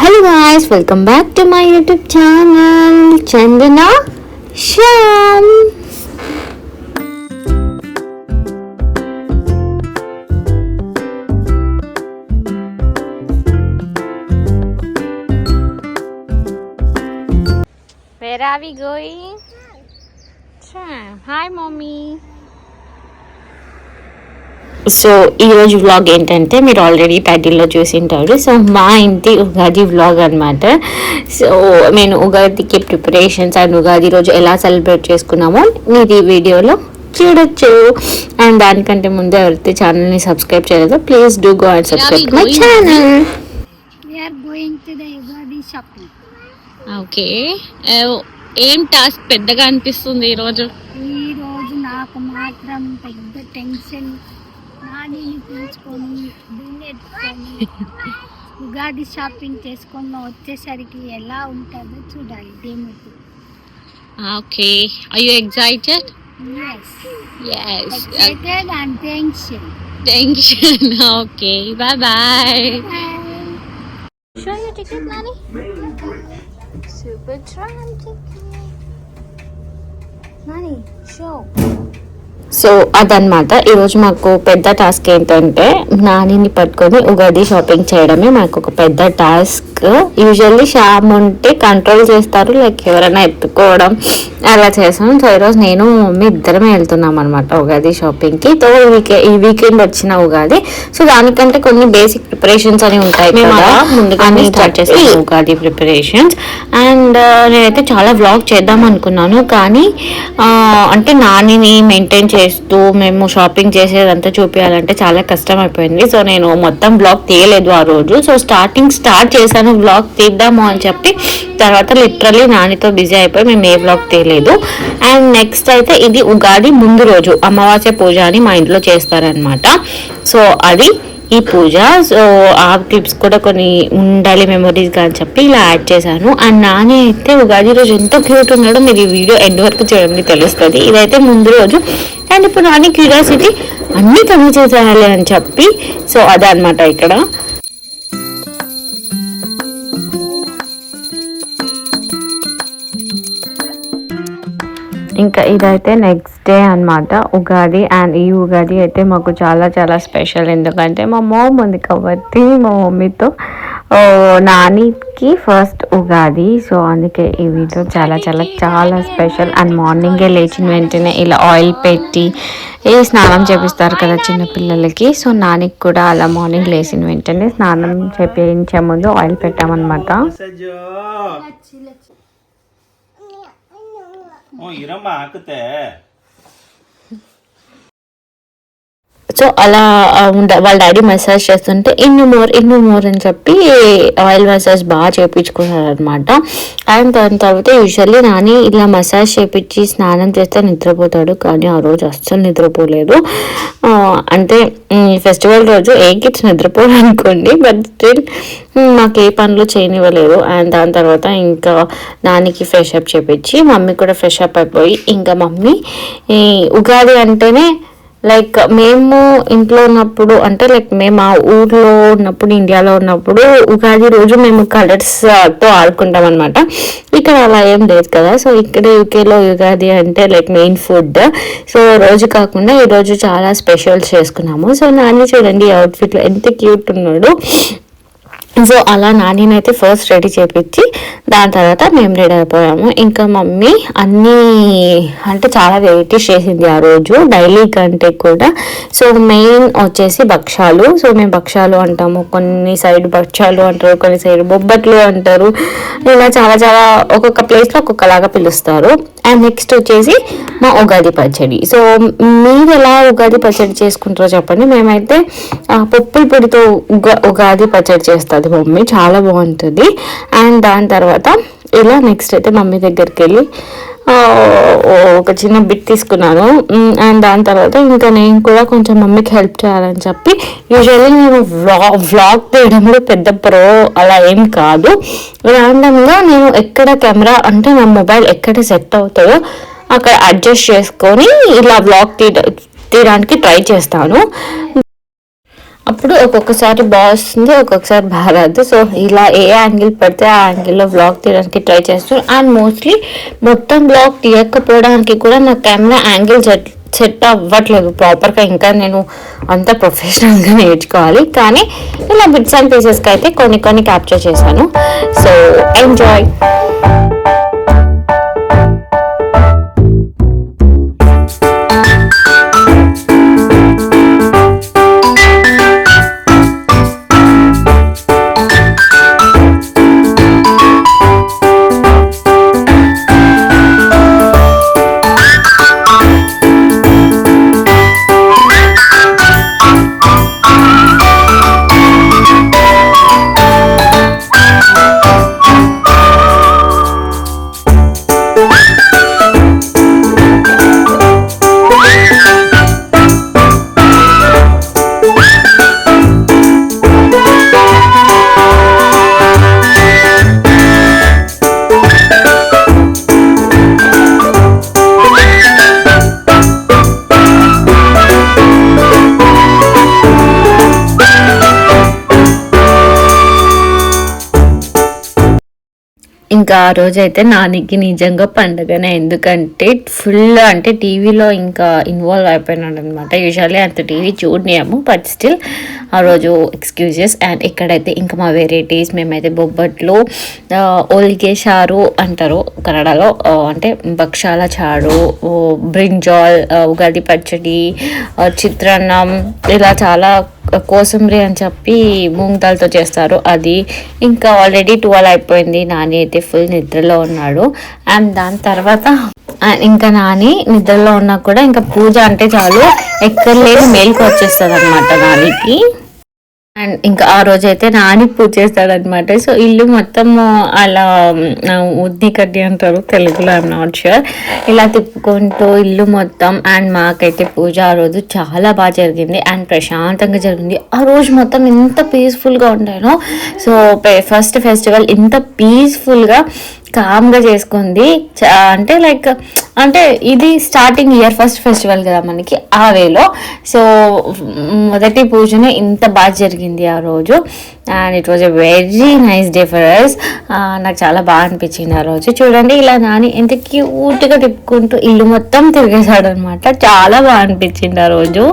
Hello guys, welcome back to my YouTube channel, Chandana Shams. Where are we going? Hi, Hi mommy. So ఈరోజు vlog ఏంటంటే మీరు already టైటిల్లో చూసింటారు so మా ఇంటి Ugadi vlog అనమాట so నేను ఉగాదికి ప్రిపరేషన్స్ అండ్ ఉగాది రోజు ఎలా సెలబ్రేట్ చేసుకున్నామో మీరు ఈ వీడియోలో చూడొచ్చు. అండ్ దానికంటే ముందు ఎవరైతే ఛానల్ని సబ్స్క్రైబ్ చేయలేదో please do go and subscribe my channel We are going to the Yugadi shopping. Okay ఏం టాస్క్ పెద్దగా అనిపిస్తుంది ఈరోజు ఈ రోజు నాకు మాత్రం పెద్ద టెన్షన్ నానిని పిలుచుకొని దున్నెత్తుకొని ఉగాది షాపింగ్ చేసుకొని వచ్చేసరికి ఎలా ఉంటుందో చూడాలి దేముతో okay I you excited yes yes excited and tension tension okay bye bye Show your ticket, Nani. Super tram ticket. Nani, show. So అదనమాట ఈరోజు మాకు పెద్ద టాస్క్ ఏంటంటే నానిని పట్టుకొని ఉగాది షాపింగ్ చేయడమే మాకు ఒక పెద్ద టాస్క్. యూజువల్లీ షాప్ ఉంటే కంట్రోల్ చేస్తారు లైక్ ఎవరైనా ఎత్తుకోవడం అలా చేస్తాం. సో ఈరోజు నేను మమ్మీ ఇద్దరమే వెళ్తున్నాం అనమాట ఉగాది షాపింగ్కి. తో ఈ వీకే ఈ వీకెండ్ వచ్చిన ఉగాది. సో దానికంటే కొన్ని బేసిక్ ప్రిపరేషన్స్ అని ఉంటాయి మేము అలా ముందుగానే స్టార్ట్ చేస్తాం ఉగాది ప్రిపరేషన్స్. అండ్ నేనైతే చాలా వ్లాగ్ చేద్దాం అనుకున్నాను. కానీ అంటే నానిని మెయింటైన్ చేస్తూ మేము షాపింగ్ చేసేదంతా చూపించాలంటే చాలా కష్టం అయిపోయింది సో నేను మొత్తం బ్లాగ్ తీయలేదు ఆ రోజు. సో స్టార్టింగ్ స్టార్ట్ చేశాను బ్లాగ్ తీద్దాము అని చెప్పి తర్వాత లిటరలీ నానితో బిజీ అయిపోయి మేము ఏ బ్లాగ్ తీయలేదు. అండ్ నెక్స్ట్ అయితే ఇది ఉగాది ముందు రోజు అమావాస్య పూజ అని మా ఇంట్లో చేస్తారనమాట సో అది ఈ పూజ సో ఆ క్లిప్స్ కూడా కొన్ని ఉండాలి మెమరీస్గా అని చెప్పి ఇలా యాడ్ చేశాను. అండ్ నాని అయితే ఉగాది రోజు ఎంత క్యూట్ ఉన్నాడో మీరు ఈ వీడియో ఎండ్ వరకు చూడండి తెలుస్తుంది. ఇదైతే ముందు రోజు. అండ్ ఇప్పుడు నాని క్యూరియాసిటీ అన్నీ తను చేసేయాలి అని చెప్పి సో అదనమాట ఇక్కడ. ఇంకా ఇదైతే నెక్స్ట్ డే అన్నమాట. ఉగాది అండ్ ఈ ఉగాది అయితే మాకు చాలా చాలా స్పెషల్ ఎందుకంటే మా మామ్ ఉంది కాబట్టి మా మమ్మీతో ఓ, నానికి ఫస్ట్ ఉగాది. సో అందుకే ఈ వీడియో చాలా చాలా చాలా స్పెషల్ అండ్ మార్నింగే లేచిన వెంటనే ఇలా ఆయిల్ పెట్టి ఏ స్నానం చేపిస్తారు కదా చిన్న పిల్లలకి. సో నానికి కూడా అలా మార్నింగ్ లేచిన వెంటనే స్నానం చేపించే ముందు ఆయిల్ పెట్టామన్నమాట. 어, 이런 말 그때 సో అలా ఉండ వాళ్ళ డాడీ మసాజ్ చేస్తుంటే ఇన్ని మోర్ ఇన్ని మోర్ అని చెప్పి ఆయిల్ మసాజ్ బాగా చేయించుకున్నారు అనమాట అండ్ దాని తర్వాత యూజువల్లీ నాని ఇలా మసాజ్ చేయించి స్నానం చేస్తే నిద్రపోతాడు కానీ ఆ రోజు అస్సలు నిద్రపోలేదు. అంటే ఫెస్టివల్ రోజు ఏ కిడ్స్ నిద్రపోరు అనుకోండి బట్ స్టిల్ మాకు ఏ పనులు చేయనివ్వలేదు. అండ్ దాని తర్వాత ఇంకా నానికి ఫ్రెష్ అప్ చేపించి మమ్మీ కూడా ఫ్రెష్ అప్ అయిపోయి ఇంకా మమ్మీ ఉగాది అంటేనే లైక్ మేము ఇంట్లో ఉన్నప్పుడు అంటే లైక్ మేము ఆ ఊర్లో ఉన్నప్పుడు ఇండియాలో ఉన్నప్పుడు ఉగాది రోజు మేము కలర్స్ uh, తో ఆడుకుంటాం అనమాట ఇక్కడ అలా ఏం లేదు కదా. సో ఇక్కడ యూకేలో యుగాది అంటే లైక్ మెయిన్ ఫుడ్ సో రోజు కాకుండా ఈరోజు చాలా స్పెషల్స్ చేసుకున్నాము. సో నాన్న చూడండి అవుట్ఫిట్లో ఎంత క్యూట్ ఉన్నాడు. సో అలా నానినైతే ఫస్ట్ రెడీ చేపించి దాని తర్వాత మేము రెడీ అయిపోయాము. ఇంకా మమ్మీ అన్నీ అంటే చాలా వెరైటీస్ చేసింది ఆ రోజు డైలీ కంటే కూడా. సో మెయిన్ వచ్చేసి భక్షాలు సో మేము భక్షాలు అంటాము. కొన్ని సైడ్ భక్షాలు అంటారు కొన్ని సైడ్ బొబ్బట్లు అంటారు. ఇలా చాలా చాలా ఒక్కొక్క ప్లేస్లో ఒక్కొక్కలాగా పిలుస్తారు. అండ్ నెక్స్ట్ వచ్చేసి మా ఉగాది పచ్చడి. సో మీరు ఎలా ఉగాది పచ్చడి చేసుకుంటారో చెప్పండి. మేమైతే పప్పుల పొడితో ఉగా ఉగాది పచ్చడి చేస్తాం. చేస్తుంది మమ్మీ చాలా బాగుంటుంది. అండ్ దాని తర్వాత ఇలా నెక్స్ట్ అయితే మమ్మీ దగ్గరికి వెళ్ళి ఓ- ఒక చిన్న బిట్ తీసుకున్నాను. అండ్ దాని తర్వాత ఇంకా నేను కూడా కొంచెం మమ్మీకి హెల్ప్ చేయాలని చెప్పి యూజువల్లీ నేను వ్లాగ్ వ్లాగ్ తీయడంలో పెద్ద ప్రో అలా ఏం కాదు. ర్యాండమ్గా నేను ఎక్కడ కెమెరా అంటే నా మొబైల్ ఎక్కడ సెట్ అవుతుందో అక్కడ అడ్జస్ట్ చేసుకొని ఇలా వ్లాగ్ తీయ తీయడానికి ట్రై చేస్తాను. అప్పుడు ఒక్కొక్కసారి బాగా వస్తుంది ఒక్కొక్కసారి బాగా రాదు సో ఇలా ఏ యాంగిల్ పడితే ఆ యాంగిల్లో బ్లాగ్ తీయడానికి ట్రై చేస్తాను అండ్ మోస్ట్లీ మొత్తం బ్లాగ్ తీయకపోవడానికి కూడా నా కెమెరా యాంగిల్ సెట్ సెట్ అవ్వట్లేదు. ప్రాపర్గా ఇంకా నేను అంత ప్రొఫెషనల్గా నేర్చుకోవాలి. కానీ ఇలా బిట్స్ అండ్ పీసెస్కి అయితే కొన్ని కొన్ని క్యాప్చర్ చేశాను. సో ఎంజాయ్ ఇంకా ఆ రోజు అయితే నానికి నిజంగా పండగనే. ఎందుకంటే ఫుల్ అంటే టీవీలో ఇంకా ఇన్వాల్వ్ అయిపోయినాడు అనమాట యూజువల్లీ అంత టీవీ చూడలేము బట్ స్టిల్ ఆ రోజు ఎక్స్క్యూజెస్ అండ్ ఇక్కడైతే ఇంకా మా వెరైటీస్ మేమైతే బొబ్బట్లు ఆ, ఓలిగే చారు అంటారు కన్నడలో అంటే భక్షాల చారు బ్రింజాల్ ఉగాది పచ్చడి చిత్రాన్నం ఇలా చాలా కోసంబరి అని చెప్పి మూంగ్ దాల్తో చేస్తారు. అది ఇంకా ఆల్రెడీ ట్వెల్వ్ అయిపోయింది. నాని అయితే ఫుల్ నిద్రలో ఉన్నాడు. అండ్ దాని తర్వాత ఇంకా నాని నిద్రలో ఉన్నా కూడా ఇంకా పూజ అంటే చాలు. ఎక్కడ లేని మేలుకు వచ్చేస్తుంది అనమాట నానికి. అండ్ ఇంకా ఆ రోజు అయితే నాని పూజ చేస్తాడనమాట సో ఇల్లు మొత్తం అలా ఉద్ది కడ్డి అంటారు తెలుగులో ఐఎమ్ నాట్ షూర్ ఇలా తిప్పుకుంటూ ఇల్లు మొత్తం అండ్ మాకైతే పూజ ఆ రోజు చాలా బాగా జరిగింది. అండ్ ప్రశాంతంగా జరిగింది. ఆ రోజు మొత్తం ఎంత పీస్ఫుల్గా ఉంటానో సో ఫస్ట్ ఫెస్టివల్ ఇంత పీస్ఫుల్గా కామ్గా చేసుకుంది. అంటే లైక్ అంటే ఇది స్టార్టింగ్ ఇయర్ ఫస్ట్ ఫెస్టివల్ కదా మనకి ఆ వేలో. సో మొదటి పూజనే ఇంత బాగా జరిగింది ఆ రోజు. And it was a very nice day for us నాకు చాలా బాగా అనిపించింది ఆ రోజు. చూడండి ఇలా నాని ఎంత క్యూట్గా తిప్పుకుంటూ ఇల్లు మొత్తం తిరిగేశాడు అనమాట చాలా బాగా అనిపించింది ఆ రోజు.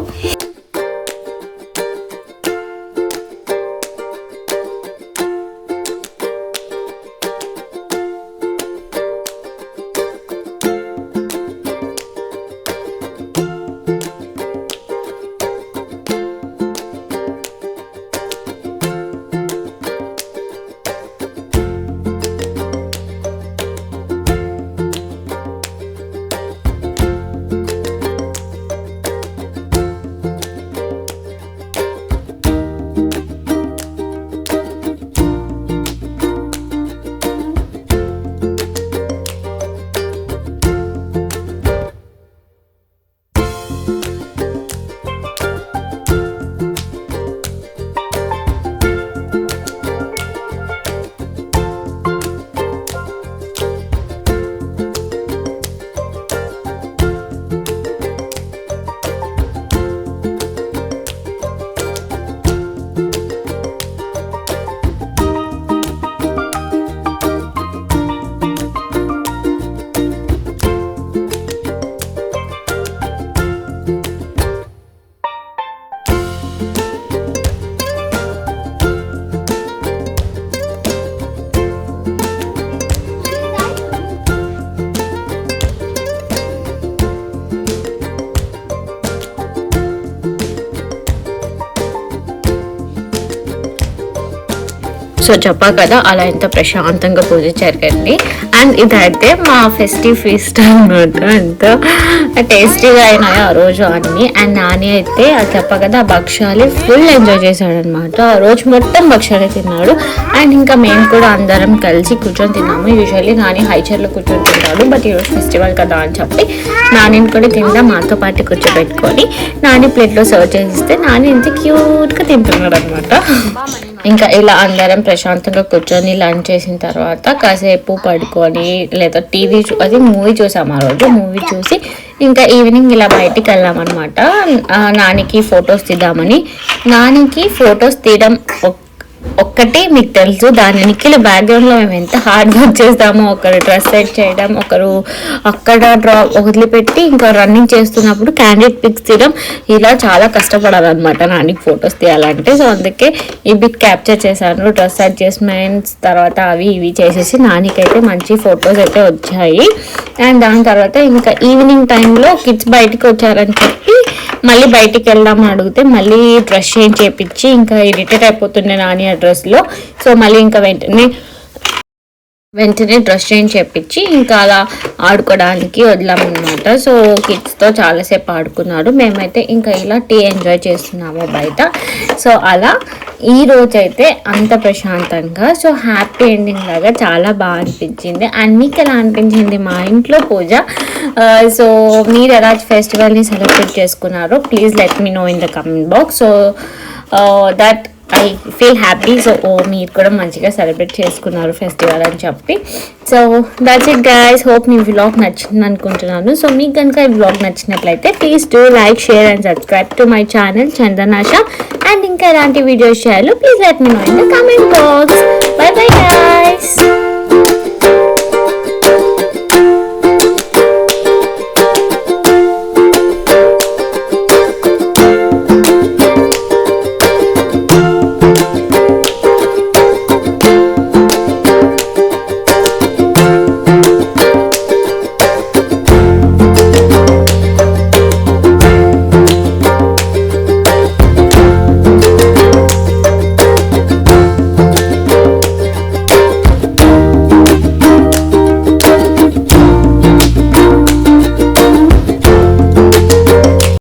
సో చెప్పా కదా అలా ఎంత ప్రశాంతంగా పూజ జరిగింది. అండ్ ఇదైతే మా ఫెస్టివ్ ఫీస్ట్ అనమాట ఎంతో టేస్టీగా అయినాయి ఆ రోజు అన్ని. అండ్ నాని అయితే ఆ చెప్ప కదా ఆ భక్ష్యాలు ఫుల్ ఎంజాయ్ చేశాడు అనమాట ఆ రోజు మొత్తం భక్ష్యాలే తిన్నాడు. అండ్ ఇంకా మేము కూడా అందరం కలిసి కూర్చొని తిన్నాము. యూజువల్లీ నాని హై చైర్లో కూర్చొని తింటాడు. బట్ ఈరోజు ఫెస్టివల్ కదా అని చెప్పి నానిని కూడా తిందా మాతో పాటు కూర్చోబెట్టుకొని నాని ప్లేట్లో సర్వ్ చేసిస్తే నాని ఇంత క్యూట్గా తింటున్నాడు అనమాట ఇంకా ఇలా అందరం ప్రశాంతంగా కూర్చొని లంచ్ చేసిన తర్వాత కాసేపు పడుకొని లేదా టీవీ అది మూవీ చూసాం ఆ రోజు మూవీ చూసి ఇంకా ఈవినింగ్ ఇలా బయటికి వెళ్ళామన్నమాట. నానికి ఫొటోస్ తీద్దామని నానికి ఫొటోస్ తీయడం ఒక్కటి మీకు తెలుసు దాని నిఖిల బ్యాక్గ్రౌండ్లో మేము ఎంత హార్డ్ వర్క్ చేస్తామో ఒకరు డ్రెస్ సెట్ చేయడం ఒకరు అక్కడ డ్రా వదిలిపెట్టి ఇంకా రన్నింగ్ చేస్తున్నప్పుడు క్యాండిడేట్ పిక్స్ తీయడం ఇలా చాలా కష్టపడాలన్నమాట నాన్నకి ఫొటోస్ తీయాలంటే. సో అందుకే ఈ బిట్ క్యాప్చర్ చేశాను డ్రెస్ అడ్జస్ట్మెంట్స్ తర్వాత అవి ఇవి చేసేసి నానికైతే మంచి ఫొటోస్ అయితే వచ్చాయి. అండ్ దాని తర్వాత ఇంకా ఈవినింగ్ టైంలో కిడ్స్ బయటికి వచ్చారని చెప్పి మళ్ళీ బయటికి వెళ్దామని అడిగితే మళ్ళీ డ్రెస్ చేంజ్ చేపించి ఇంకా ఇరిటేట్ అయిపోతుండే నాని ఆ డ్రెస్లో సో మళ్ళీ ఇంకా వెంటనే వెంటనే డ్రెస్ చేంజ్ చేపించి ఇంకా అలా ఆడుకోవడానికి వదిలామన్నమాట. సో కిడ్స్తో చాలాసేపు ఆడుకున్నాడు మేమైతే ఇంకా ఇలా టీ ఎంజాయ్ చేస్తున్నాము బయట. సో అలా ఈ రోజు అయితే అంత ప్రశాంతంగా సో హ్యాపీ ఎండింగ్ లాగా చాలా బాగా అనిపించింది. అండ్ మీకు ఎలా అనిపించింది మా ఇంట్లో పూజ? సో మీరు ఎలా ఫెస్టివల్ని సెలబ్రేట్ చేసుకున్నారో please let me know in the comment box. So that I feel happy so oh మీరు కూడా మంచిగా సెలబ్రేట్ చేసుకున్నారు ఫెస్టివల్ అని చెప్పి. So that's it guys hope me vlog నచ్చింది అనుకుంటున్నాను. సో మీకు కనుక ఈ వ్లాగ్ నచ్చినట్లయితే please do like share and subscribe to my channel Chandanasha and ఇంకా ఎలాంటి వీడియోస్ చేయాలో please let me know in the comment box bye bye guys